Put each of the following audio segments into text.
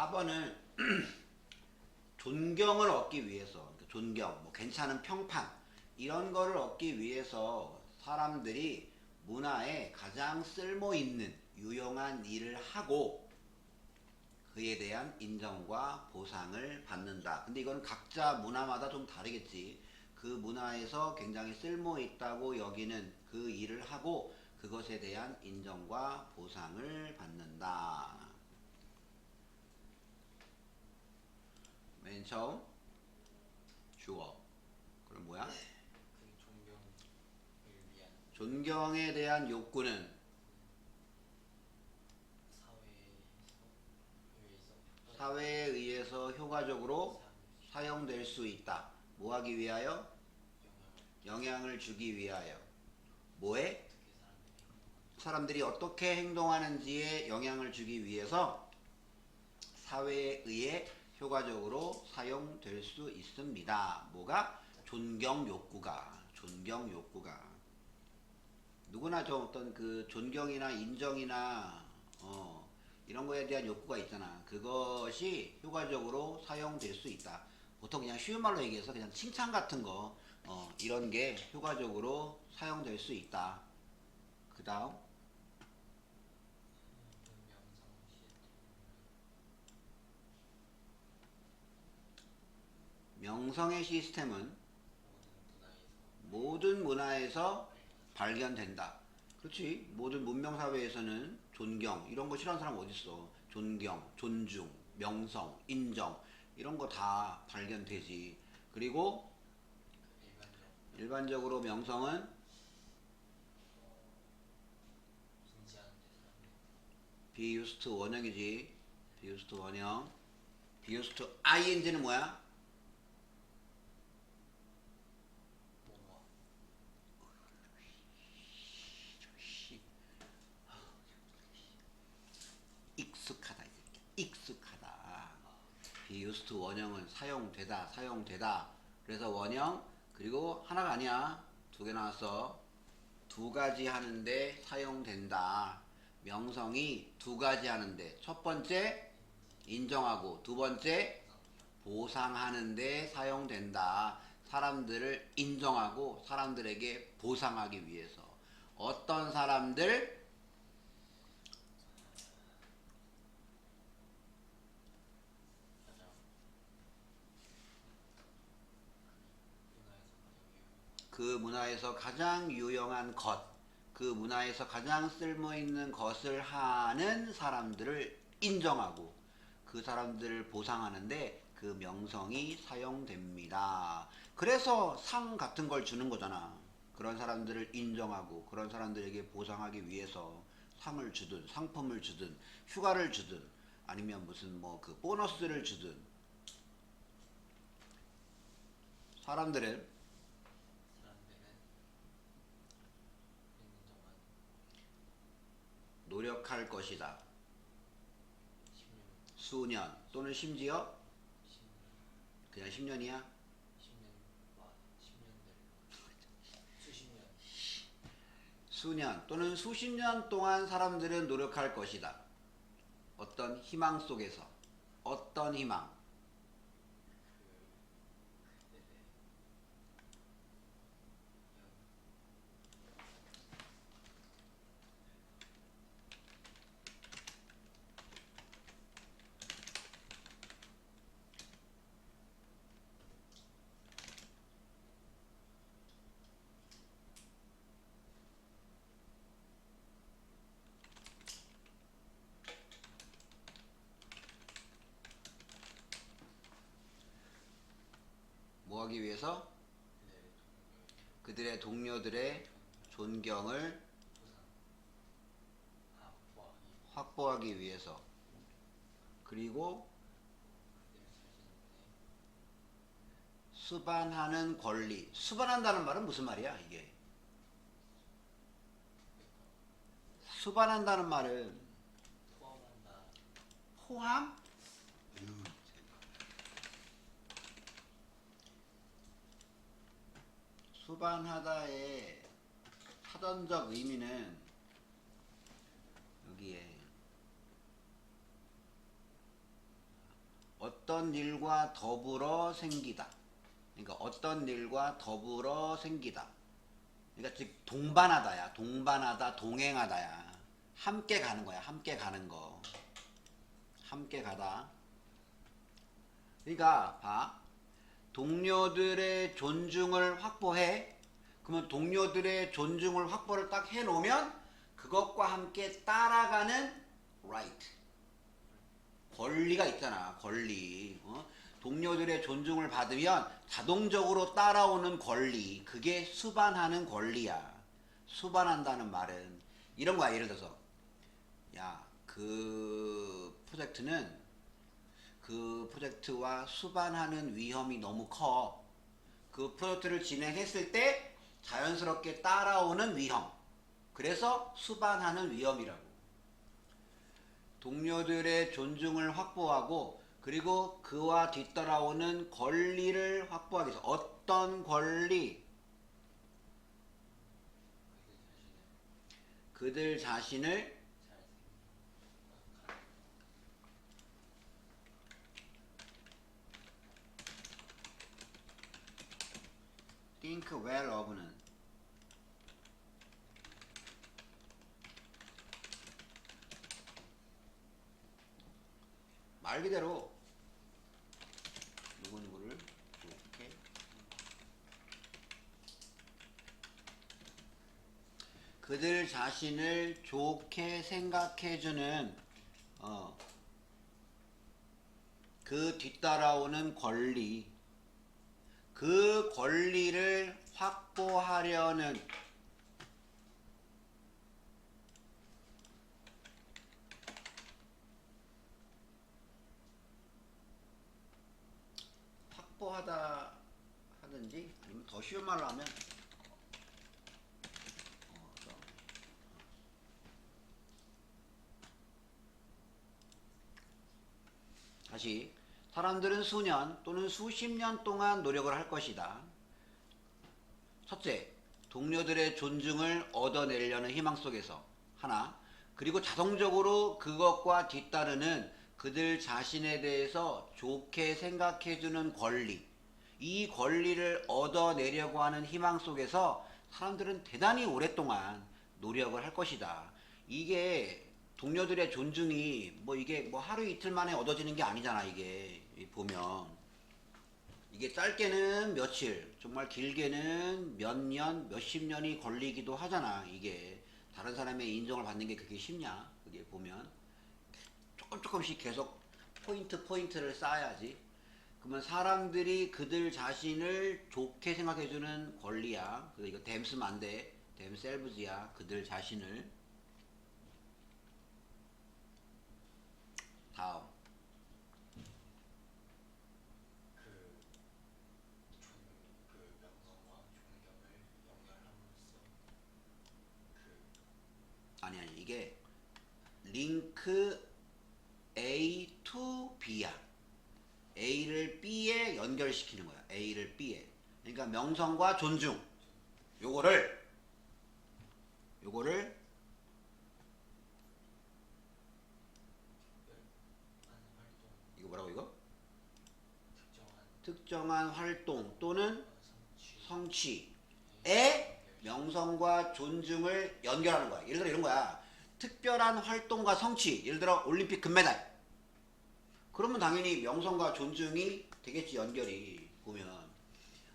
4번은 존경을 얻기 위해서 그러니까 존경, 뭐 괜찮은 평판 이런 거를 얻기 위해서 사람들이 문화에 가장 쓸모 있는 유용한 일을 하고 그에 대한 인정과 보상을 받는다. 근데 이건 각자 문화마다 좀 다르겠지. 그 문화에서 굉장히 쓸모 있다고 여기는 그 일을 하고 그것에 대한 인정과 보상을 받는다. 맨 처음 주어. 그럼 뭐야? 그 존경을 위한 존경에 대한 욕구는 사회에 의해서 효과적으로 사용될 수 있다. 뭐 하기 위하여? 영향을 주기 위하여. 뭐에? 사람들이 어떻게 행동하는지에 영향을 주기 위해서 사회에 의해 효과적으로 사용될 수 있습니다. 뭐가? 존경 욕구가. 존경 욕구가. 누구나 좀 어떤 그 존경이나 인정이나 어, 이런 거에 대한 욕구가 있잖아. 그것이 효과적으로 사용될 수 있다. 보통 그냥 쉬운 말로 얘기해서 그냥 칭찬 같은 거 어, 이런 게 효과적으로 사용될 수 있다. 그 다음 명성 시스템 명성의 시스템은 모든 문화에서 발견된다. 그렇지. 모든 문명 사회에서는 존경 이런 거 싫어하는 사람 어디 있어? 존경, 존중, 명성, 인정 이런 거 다 발견되지. 그리고 일반적 일반적으로 명성은 비유스트 원형이지. 비유스트 원형. 비유스트 ing는 뭐야? 뭐뭐 익숙하다. 이 새끼. 익숙하다. 비 유스트 원형은 사용되다, 사용되다. 그래서 원형 그리고 하나가 아니야. 두 개 나왔어. 두 가지 하는데 사용된다. 명성이 두 가지 하는데 첫 번째 인정하고 두 번째 보상하는데 사용된다. 사람들을 인정하고 사람들에게 보상하기 위해서 어떤 사람들 가장 문화에서 가장 유용한 그 문화에서 가장 유용한 것, 그 문화에서 가장 쓸모 있는 것을 하는 사람들을 인정하고 그 사람들을 보상하는데 그 명성이 사용됩니다. 그래서 상 같은 걸 주는 거잖아. 그런 사람들을 인정하고 그런 사람들에게 보상하기 위해서 상을 주든 상품을 주든 휴가를 주든 아니면 무슨 뭐 그 보너스를 주든 사람들은 있는 동안 노력할 것이다. 10년, 수년 또는 심지어 10년, 그냥 10년이야. 10년과 10년들 수십 년 수년 또는 수십 년 동안 사람들은 노력할 것이다. 어떤 희망 속에서 어떤 희망? 그 네네 뭐 하기 위해서 그들의 동료들의 존경을 확보하기 위해서 그리고 수반하는 권리. 수반한다는 말은 무슨 말이야, 이게? 수반한다는 말은 포함한다 포함? 수반하다의 사전적 의미는 여기에 어떤 일과 더불어 생기다. 그러니까 어떤 일과 더불어 생기다. 그러니까 즉 동반하다야. 동반하다, 동행하다야. 함께 가는 거야. 함께 가는 거. 함께 가다. 그러니까 봐. 동료들의 존중을 확보해. 그러면 동료들의 존중을 확보를 딱 해놓으면 그것과 함께 따라가는 right. 권리가 있잖아. 권리. 어? 동료들의 존중을 받으면 자동적으로 따라오는 권리. 그게 수반하는 권리야. 수반한다는 말은 이런 거야. 예를 들어서 야, 그 프로젝트는 그 프로젝트와 수반하는 위험이 너무 커. 그 프로젝트를 진행했을 때 자연스럽게 따라오는 위험. 그래서 수반하는 위험이라고. 동료들의 존중을 확보하고 그리고 그와 뒤따라오는 권리를 확보하기 위해서 어떤 권리? 그들 자신을 그들 자신을 잘 생각하는 think well of는 말 그대로 누구누구를 좋게 그들 자신을 좋게 생각해주는 어, 그 뒤따라오는 권리 그 권리를 확보하려는 확보하다 하든지 아니면 더 쉬운 말로 하면 다시 사람들은 수년 또는 수십 년 동안 노력을 할 것이다. 첫째, 동료들의 존중을 얻어내려는 희망 속에서 하나, 그리고 자동적으로 그것과 뒤따르는 그들 자신에 대해서 좋게 생각해주는 권리, 이 권리를 얻어내려고 하는 희망 속에서 사람들은 대단히 오랫동안 노력을 할 것이다. 이게 동료들의 존중이 뭐 이게 뭐 하루 이틀 만에 얻어지는 게 아니잖아 이게 보면 이게 짧게는 며칠 정말 길게는 몇 년 몇십 년이 걸리기도 하잖아 이게. 다른 사람의 인정을 받는 게 그게 쉽냐 그게 보면. 조금 조금씩 계속 포인트 포인트를 쌓아야지. 그러면 사람들이 그들 자신을 좋게 생각해주는 권리야. 그래서 이거 댐스면 안 돼. 댐셀브즈야 그들 자신을. 다음 그, 종, 그 명성과 존경을 연결함으로써 그 아니 아니 이게 링크 A to B야. A를 B에 연결시키는 거야. A를 B에. 그러니까 명성과 존중. 요거를 요거를 이거 뭐라고 이거? 특정한 활동 또는 성취, 성취에 명성과 존중을 연결하는 거야. 예를 들어 이런 거야. 특별한 활동과 성취. 예를 들어 올림픽 금메달. 그러면 당연히 명성과 존중이 되겠지 연결이 보면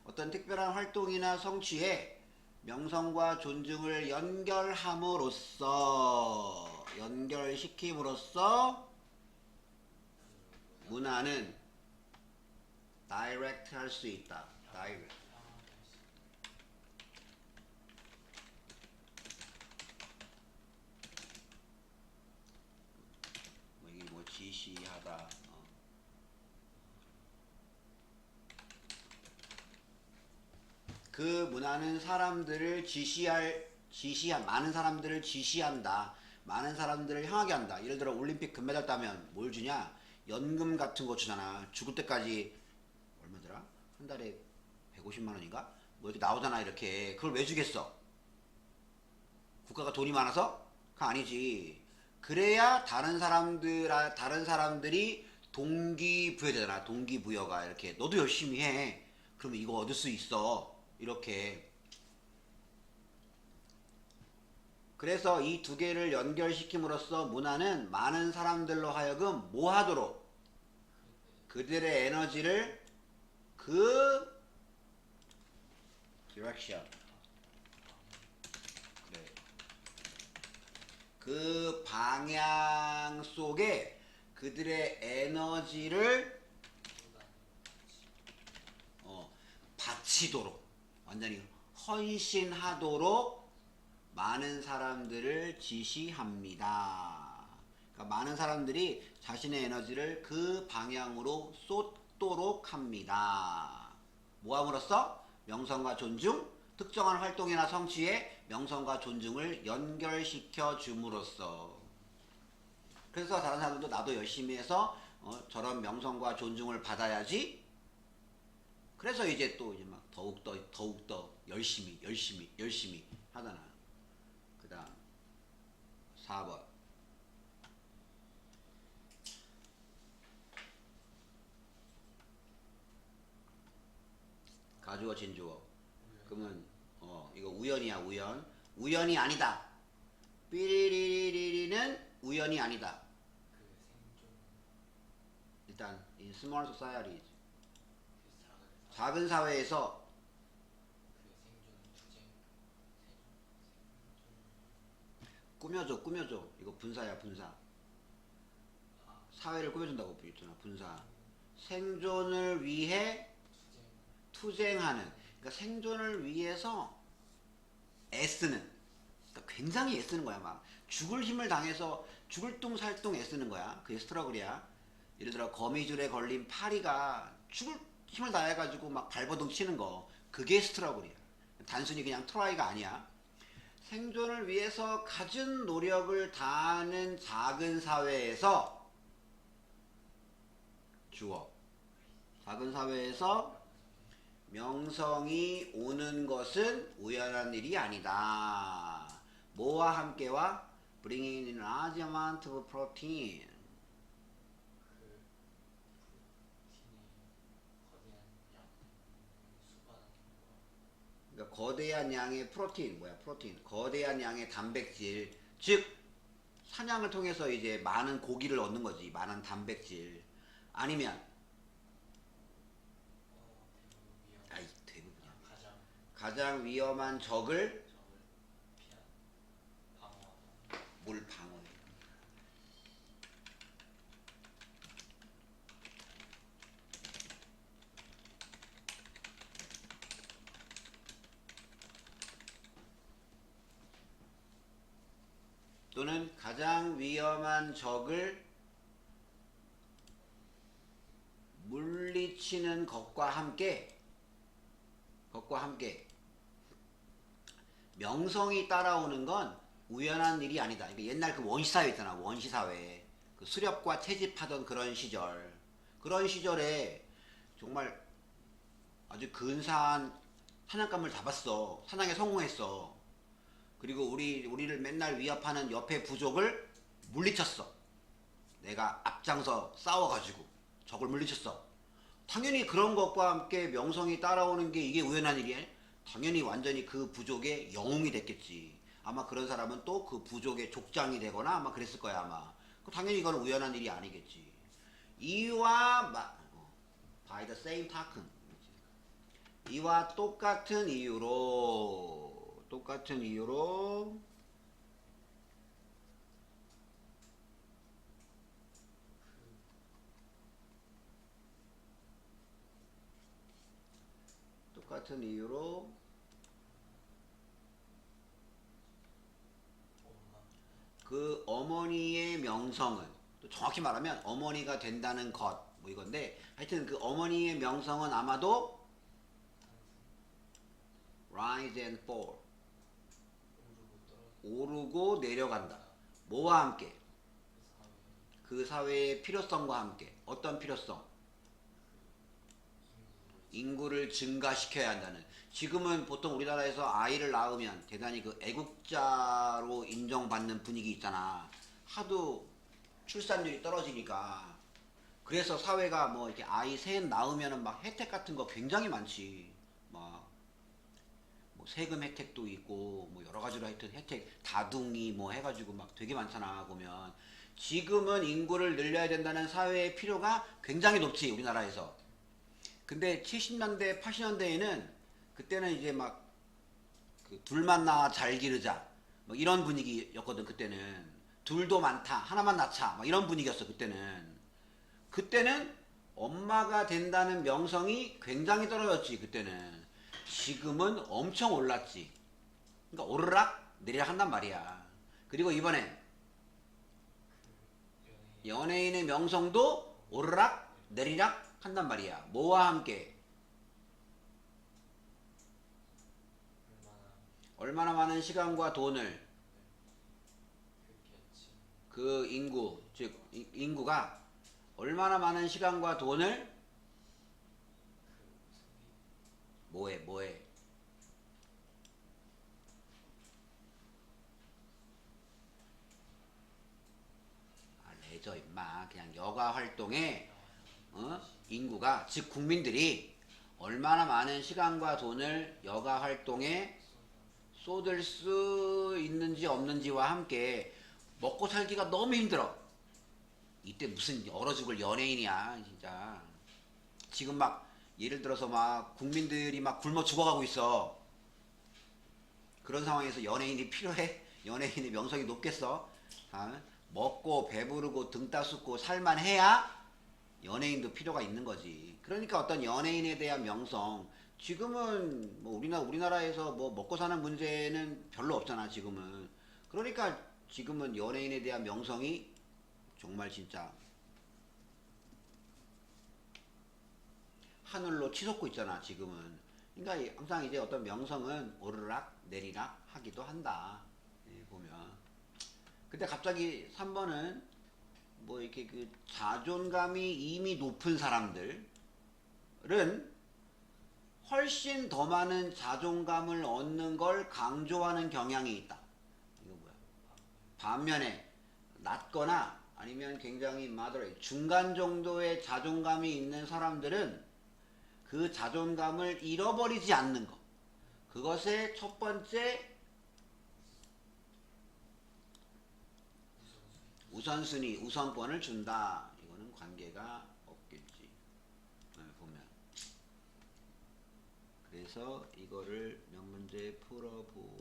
어떤 특별한 활동이나 성취에 명성과 존중을 연결함으로써 연결시킴으로써 문화는 다이렉트 할 수 있다. 다이렉트. 뭐 이게 뭐 지시하다. 어. 그 문화는 사람들을 지시할 지시한 많은 사람들을 지시한다. 많은 사람들을 향하게 한다. 예를 들어 올림픽 금메달 따면 뭘 주냐? 연금 같은 거 주잖아. 죽을 때까지 얼마더라? 한 달에 150만 원인가? 뭐 이렇게 나오잖아 이렇게. 그걸 왜 주겠어? 국가가 돈이 많아서? 그 아니지. 그래야 다른 사람들 다른 사람들이 동기부여되잖아. 동기부여가 이렇게 너도 열심히 해. 그러면 이거 얻을 수 있어. 이렇게. 그래서 이 두 개를 연결시킴으로써 문화는 많은 사람들로 하여금 뭐 하도록 그들의 에너지를 그 디렉션 그래. 그 방향 속에 그들의 에너지를 어, 바치도록 완전히 헌신하도록 많은 사람들을 지시합니다. 그러니까 많은 사람들이 자신의 에너지를 그 방향으로 쏟도록 합니다. 모함으로써 명성과 존중, 특정한 활동이나 성취에 명성과 존중을 연결시켜 줌으로써 그래서 다른 사람들도 나도 열심히 해서 어, 저런 명성과 존중을 받아야지. 그래서 이제 또 이제 막 더욱 더 더욱 더 열심히 열심히 열심히 하잖아. 그다음 4번. 가주어 진주어. 그러면 어 이거 우연이야 우연. 우연이 아니다. 삐리리리리는 우연이 아니다. 그 일단 그 작은 사- 작은 사회에서 그 생존 투쟁 생존 꾸며줘 꾸며줘. 이거 분사야 분사. 사회를 꾸며준다고 있잖아 분사. 생존을 위해 투쟁 투쟁하는. 그러니까 생존을 위해서 애쓰는. 그러니까 굉장히 애쓰는 거야 막 죽을 힘을 당해서 죽을 뚱살뚱 애쓰는 거야. 그게 스트러글이야. 예를 들어 거미줄에 걸린 파리가 죽을 힘을 다해가지고 막 발버둥 치는 거. 그게 스트러글이야. 단순히 그냥 트라이가 아니야 생존을 위해서 갖은 노력을 다하는 작은 사회에서 주어 작은 사회에서 명성이 오는 것은 우연한 일이 아니다. 뭐와 함께와 bringing in large amount of protein. 그 프로틴이 거대한 양 수반하는 거 그러니까 거대한 양의 프로틴 뭐야 프로틴. 거대한 양의 단백질 즉 사냥을 통해서 이제 많은 고기를 얻는 거지 많은 단백질. 아니면 아이 대부분이야. 가장 위험한 적을 피한 방어 또는 가장 위험한 적을 물리치는 것과 함께 것과 함께 명성이 따라오는 건 우연한 일이 아니다. 이게 옛날 그 원시사회 있잖아. 원시사회. 그 수렵과 채집하던 그런 시절. 그런 시절에 정말 아주 근사한 사냥감을 잡았어. 사냥에 성공했어. 그리고 우리, 우리를 맨날 위협하는 옆에 부족을 물리쳤어. 내가 앞장서 싸워가지고 적을 물리쳤어. 당연히 그런 것과 함께 명성이 따라오는 게 이게 우연한 일이야? 당연히 완전히 그 부족의 영웅이 됐겠지. 아마 그런 사람은 또 그 부족의 족장이 되거나 아마 그랬을 거야 아마. 그 당연히 이건 우연한 일이 아니겠지. 이와 마, 어, by the same token. 이와 똑같은 이유로 똑같은 이유로 똑같은 이유로 그 어머니의 명성은 또 정확히 말하면 어머니가 된다는 것 뭐 이건데 하여튼 그 어머니의 명성은 아마도 rise and fall 오르고 내려간다. 뭐와 함께? 그 사회의 필요성과 함께. 어떤 필요성? 인구를 증가시켜야 한다는. 지금은 보통 우리나라에서 아이를 낳으면 대단히 그 애국자로 인정받는 분위기 있잖아. 하도 출산율이 떨어지니까. 그래서 사회가 뭐 이렇게 아이 셋 낳으면은 막 혜택 같은 거 굉장히 많지. 세금 혜택도 있고, 뭐 여러 가지로 하여튼 혜택, 다둥이 뭐 해가지고 막 되게 많잖아, 보면. 지금은 인구를 늘려야 된다는 사회의 필요가 굉장히 높지, 우리나라에서. 근데 70년대, 80년대에는 그때는 이제 막 그 둘만 낳아 잘 기르자 뭐 이런 분위기였거든 그때는 둘도 많다 하나만 낳자 막 이런 분위기였어 그때는 그때는 엄마가 된다는 명성이 굉장히 떨어졌지 그때는 지금은 엄청 올랐지. 그러니까 오르락 내리락 한단 말이야. 그리고 이번에 그 연예인 연예인의 명성도 오르락 내리락 한단 말이야. 뭐와 함께? 얼마나 많은 시간과 돈을 그 인구 즉 이- 인구가 얼마나 많은 시간과 돈을 그 소비 뭐해 뭐해 아 레저 임마 그냥 여가 활동에 어? 인구가 즉 국민들이 얼마나 많은 시간과 돈을 여가 활동에 쏟을 수 있는지 없는지와 함께 먹고 살기가 너무 힘들어. 이때 무슨 얼어 죽을 연예인이야, 진짜. 지금 막 예를 들어서 막 국민들이 막 굶어 죽어가고 있어. 그런 상황에서 연예인이 필요해? 연예인의 명성이 높겠어? 아, 먹고 배부르고 등 따숩고 살만해야 연예인도 필요가 있는 거지. 그러니까 어떤 연예인에 대한 명성 지금은 뭐 우리나 우리나라에서 뭐 먹고 사는 문제는 별로 없잖아 지금은. 그러니까 지금은 연예인에 대한 명성이 정말 진짜 하늘로 치솟고 있잖아 지금은. 그러니까 항상 이제 어떤 명성은 오르락 내리락 하기도 한다. 예, 보면. 근데 갑자기 3번은 뭐 이렇게 그 자존감이 이미 높은 사람들은 훨씬 더 많은 자존감을 얻는 걸 강조하는 경향이 있다. 이거 뭐야? 반면에 낮거나 아니면 굉장히 moderate, 중간 정도의 자존감이 있는 사람들은 그 자존감을 잃어버리지 않는 것. 그것의 첫 번째 우선순위 우선권을 준다. 이거는 관계가 없겠지. 네, 보면. 그래서 이거를 몇 문제 풀어보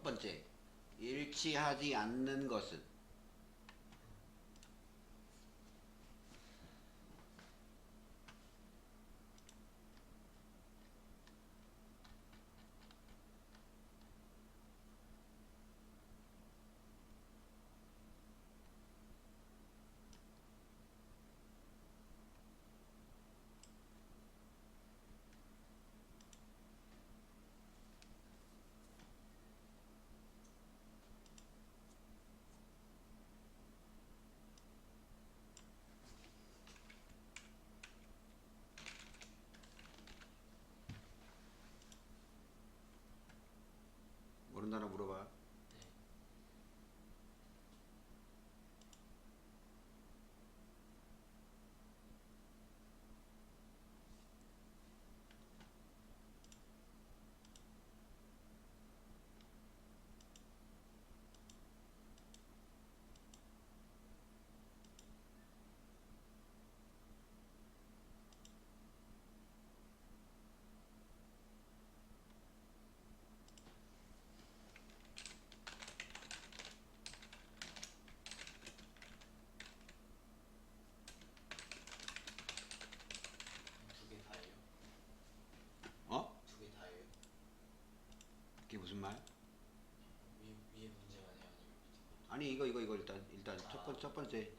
첫 번째, 일치하지 않는 것은 모른다나 물어봐. 두 개 다예요? 어? 두 개 다예요? 그게 무슨 말? 위, 위에 밑에 것도? 아니 이거 이거 이거 일단 일단 첫, 번, 첫 번째 네.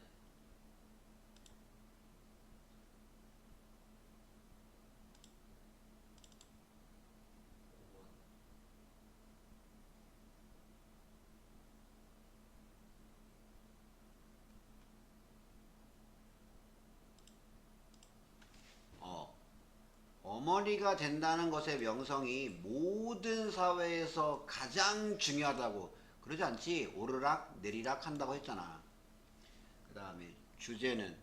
오번. 어, 어머니가 된다는 것의 명성이 모든 사회에서 가장 중요하다고 그러지 않지? 오르락 내리락 한다고 했잖아. 그 다음에 주제는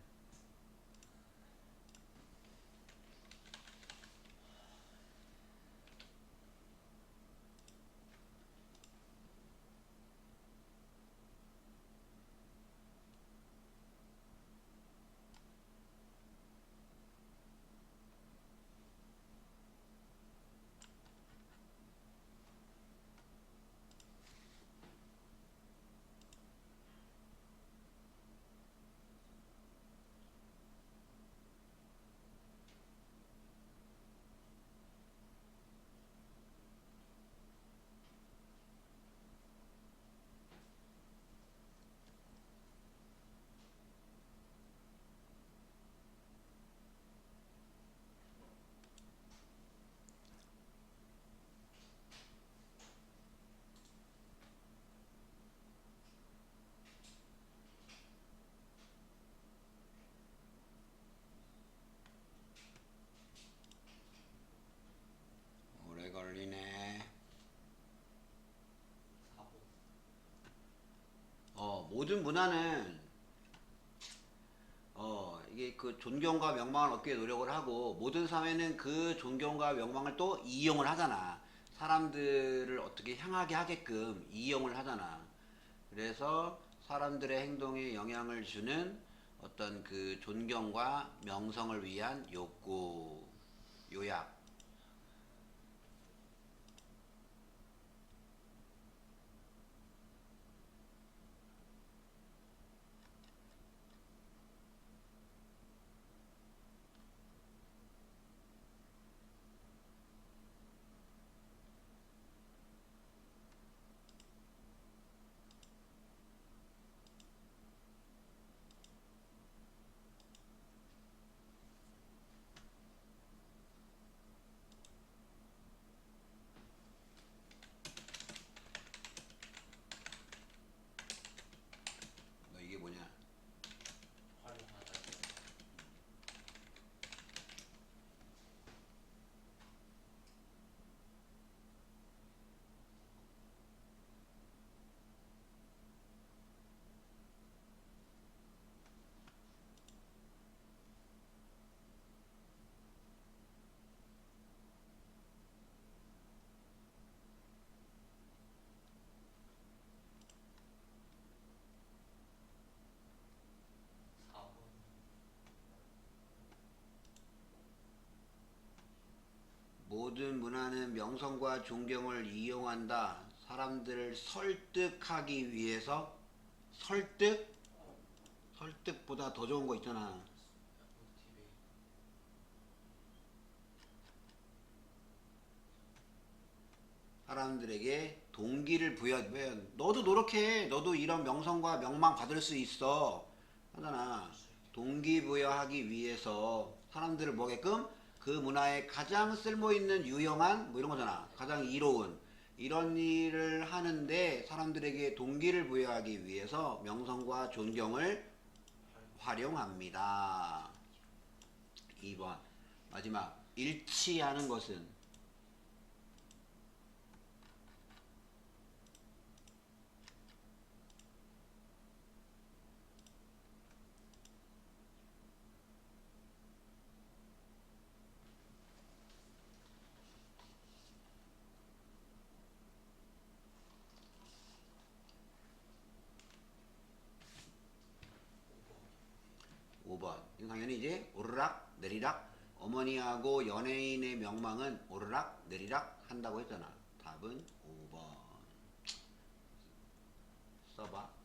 오래 걸리네 사번. 어, 모든 문화는 어, 이게 그 존경과 명망을 얻기 위해 노력을 하고 모든 사회는 그 존경과 명망을 또 이용을 하잖아. 사람들을 어떻게 향하게 하게끔 이용을 하잖아. 그래서 사람들의 행동에 영향을 주는 어떤 그 존경과 명성을 위한 욕구, 요약. 너 이게 뭐냐? 활용하다. 사번. 모든 문화는 명성과 존경을 이용한다. 사람들을 설득하기 위해서 설득 설득보다 더 좋은 거 있잖아. 사람들에게 동기를 부여하면 너도 노력해. 너도 이런 명성과 명망 받을 수 있어. 하잖아. 동기부여하기 위해서 사람들을 뭐게끔 그 문화에 가장 쓸모 있는 유용한 뭐 이런 거잖아. 가장 이로운 이런 일을 하는데 사람들에게 동기를 부여하기 위해서 명성과 존경을 활용합니다. 2번 마지막 일치하는 것은 5번. 이건 당연히 이제 오르락 내리락 어머니하고 연예인의 명망은 오르락 내리락 한다고 했잖아. 답은 5번. 써봐.